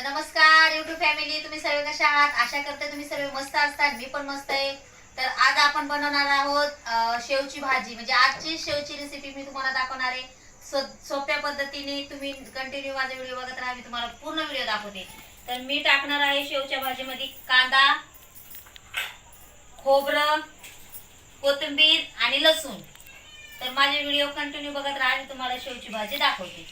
तर नमस्कार YouTube family तुम्ही सर्व कशा आहात? आशा करते तुम्ही सर्व मस्त असतात मी पण मस्त आहे. तर आज आपण बनवणार आहोत शेवची भाजी. म्हणजे आजची शेवची रेसिपी मी तुम्हाला दाखवणार आहे. सो सोप्या पद्धतीने तुम्ही कंटिन्यू माझा व्हिडिओ बघत राहा मी तुम्हाला पूर्ण व्हिडिओ दाखवते. तर मी टाकणार आहे शेवच्या भाजीमध्ये कांदा खोबरं कोथिंबीर आणि लसूण. तर माझे व्हिडिओ कंटिन्यू बघत राहा मी तुम्हाला शेवची भाजी दाखवते.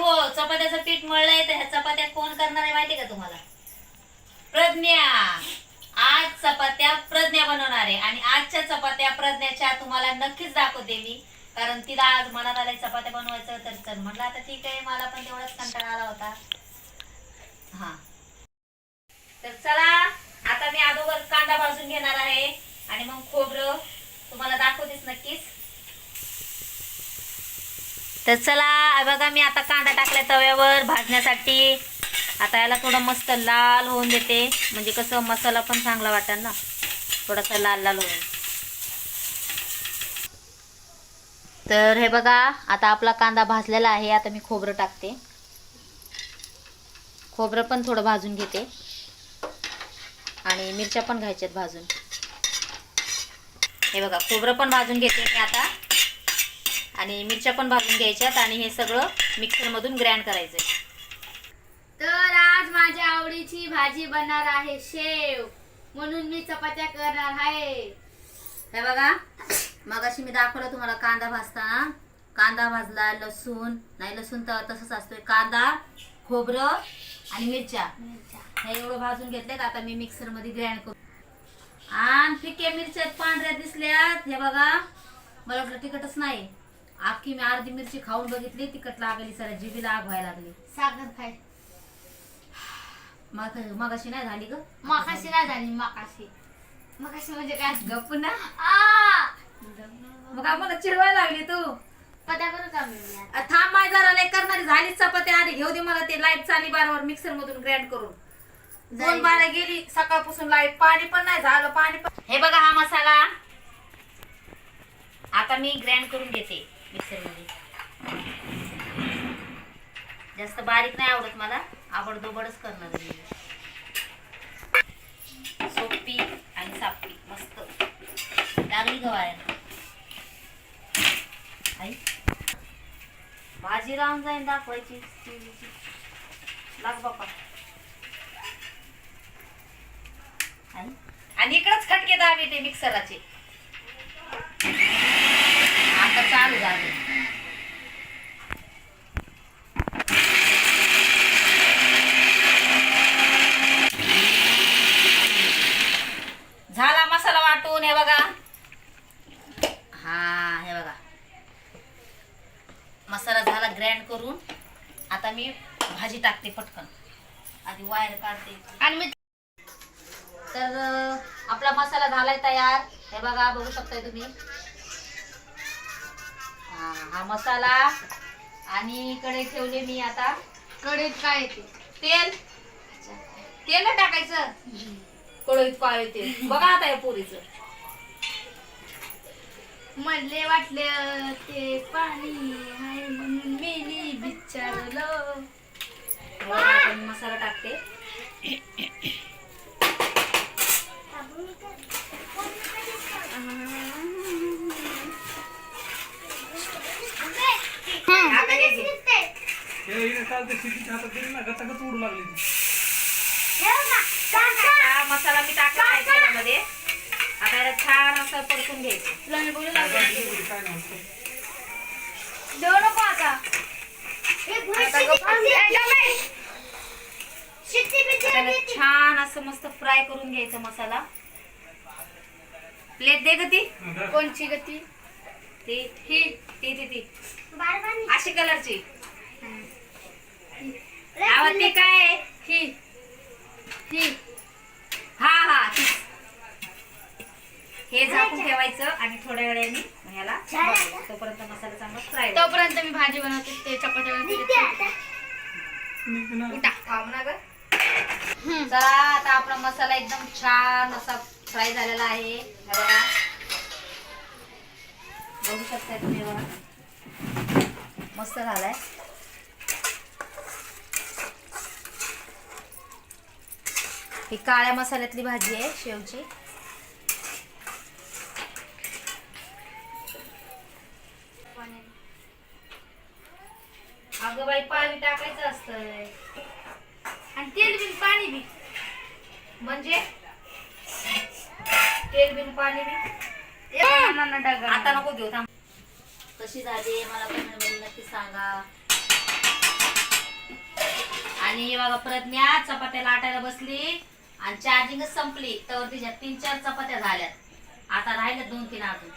हो चपात्याचं पीठ मळलंय तर ह्या चपात्या कोण करणार आहे माहिती का तुम्हाला? प्रज्ञा. आज चपात्या प्रज्ञा बनवणार आहे. आणि आजच्या चपात्या प्रज्ञाच्या तुम्हाला नक्कीच दाखवते मी. कारण तिला आज मनात आलंय चपात्या बनवायचं तर चल म्हटलं आता ठीक आहे मला पण तेवढाच कंटाळा आला होता. हा. तर चला आता मी अगोदर कांदा भाजून घेणार आहे. आणि मग खोबरं तुम्हाला दाखवतेच नक्कीच. तर चला बघा मी आता कांदा टाकलाय तव्यावर भाजण्यासाठी. आता याला थोडं मस्त लाल होऊन देते. म्हणजे कसं मसाला पण चांगला वाटेल ना. थोडासा लाल लाल होऊन तर हे बघा आता आपला कांदा भाजलेला आहे. आता मी खोबरं टाकते. खोबरं पण थोडं भाजून घेते. आणि मिरच्या पण घ्यायच्यात भाजून. हे बघा खोबरं पण भाजून घेते मी आता. आणि मिरच्या पण भाजून घ्यायच्यात आणि हे सगळं मिक्सरमधून ग्रँड करायचं तर आज माझ्या आवडीची भाजी बनणार आहे शेव. म्हणून मी चपात्या करणार आहे. हे बघा मगाशी मी दाखवलं तुम्हाला कांदा भाजताना. कांदा भाजला लसूण. नाही लसूण तर तसंच असतोय. कांदा खोबरं आणि मिरच्या. हे एवढं भाजून घेतलेत आता मी मिक्सरमध्ये ग्रँड करू. आणि फिके मिरच्या पांढऱ्या दिसल्यात. हे बघा मला वाटलं तिखटच नाही. अख्खी मी अर्धी मिरची खाऊन बघितली तिखट लागली सर जिबीला आग व्हायला लागली. साखर खाय. मग मगाशी नाही झाली ग? मकाशी नाही झाली मकाशी मकाशी म्हणजे काय? गप्प ना. आ! मग आम्हाला चिडवायला लागली तू. पत्या करू का? अ, थांब माय जरा लय करणारी झालीच चपाती आधी. घेऊ दे मला ते लाइट चाली बारावर मिक्सर मधून ग्रँड करून. दोन. बारा गेली सकाळपासून लाइट पाणी पण नाही झालं पाणी पण हे बघा हा मसाला. आता मी ग्रँड करून घेते. मिक्सरमध्ये. जास्त बारीक नाही आवडत मला आवडदोबडच करणार मी. सोपी आणि सापी मस्त. लागली गवायला आई भाजी राहून जाईन दाखवायची. लाग बापा आणि इकडंच खटके दाबे ते मिक्सराचे. झाले मसाला वाटून हे बघा. हा हे बघा. मसाला झाला ग्रँड करून. आता मी भाजी टाकते पटकन. आधी वायर काढते. आणि मी तर आपला मसाला झालाय तयार. हे बघा बघू शकताय तुम्ही. हा मसाला आणि इकडे ठेवले मी आता. कढईत काय येते तेल? तेल टाकायचं? कढईत पाळ ते? बघा आता या पोरीचं. म्हणले वाटले ते पाणी आहे म्हणून मी विचारलं. हे मसाला टाकते आता घे घे. हे हिने काल ते शेतीच्या हातात दिली ना गचागच उडू लागली ती. मसाला मी टाकला आहे तेलामध्ये. आता याला छान असं परतून घ्यायचं. काय आता. छान असं मस्त फ्राय करून घ्यायचं मसाला. प्लेट दे ग ती. हं, कोणची गती ती? ही. ती ती ती. अशी कलरची आवाज ती काय? ही. ही. हा हा. हे झाकून ठेवायचं आणि थोड्या वेळाने ह्याला बघायचं. तोपर्यंत मसाला चांगला फ्राय तोपर्यंत मी भाजी बनवते ते चपात्या बनवते. उठा. ना ग. चला आता आपला मसाला एकदम छान असा फ्राय झालेला आहे. हे बघा. बघू शकता तुम्ही बघा. मस्त झालाय. ही काळ्या मसाल्यातली भाजी आहे शेवची. अगं बाई पाणी टाकायचं असतंय. आणि तेल बिन पाणी बी. म्हणजे? तेल बिन पाणी बी. आता नको घेऊ थांब. कशी झाली मला नक्की सांगा. आणि हे बघा प्रज्ञा चपात्या लाटायला बसली. आणि चार्जिंगच संपली तर तिच्या तीन चार चपात्या झाल्यात. आता राहिल्या दोन तीन अजून.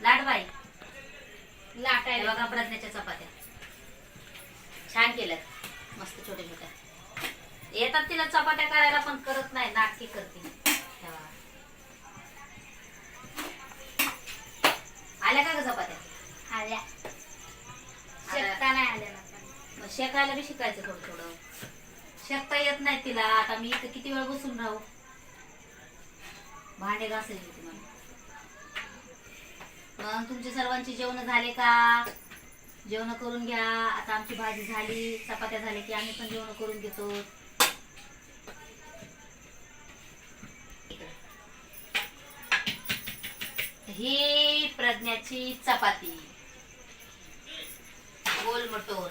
लाट बाई. लाटायला. बघा प्रज्ञाच्या चपात्या. छान केल्यात. मस्त छोट्या छोट्या. येतात तिला चपात्या करायला पण करत नाही. नाटकी करते. आल्या का ग चपात्या? आल्या. शेकता नाही आल्या. मग शेकायला बी शिकायचं थोडं थोडं. शकता येत नाही तिला. आता मी इथं किती वेळ बसून राहू? भांडे घासायचे होते मला मग तुमचे सर्वांची जेवण झाले का? जेवण करून घ्या. आता आमची भाजी झाली. चपात्या झाल्या की आम्ही पण जेवण करून घेतो. ही प्रज्ञाची चपाती. गोल मटोर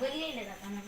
बोललेलं जाताना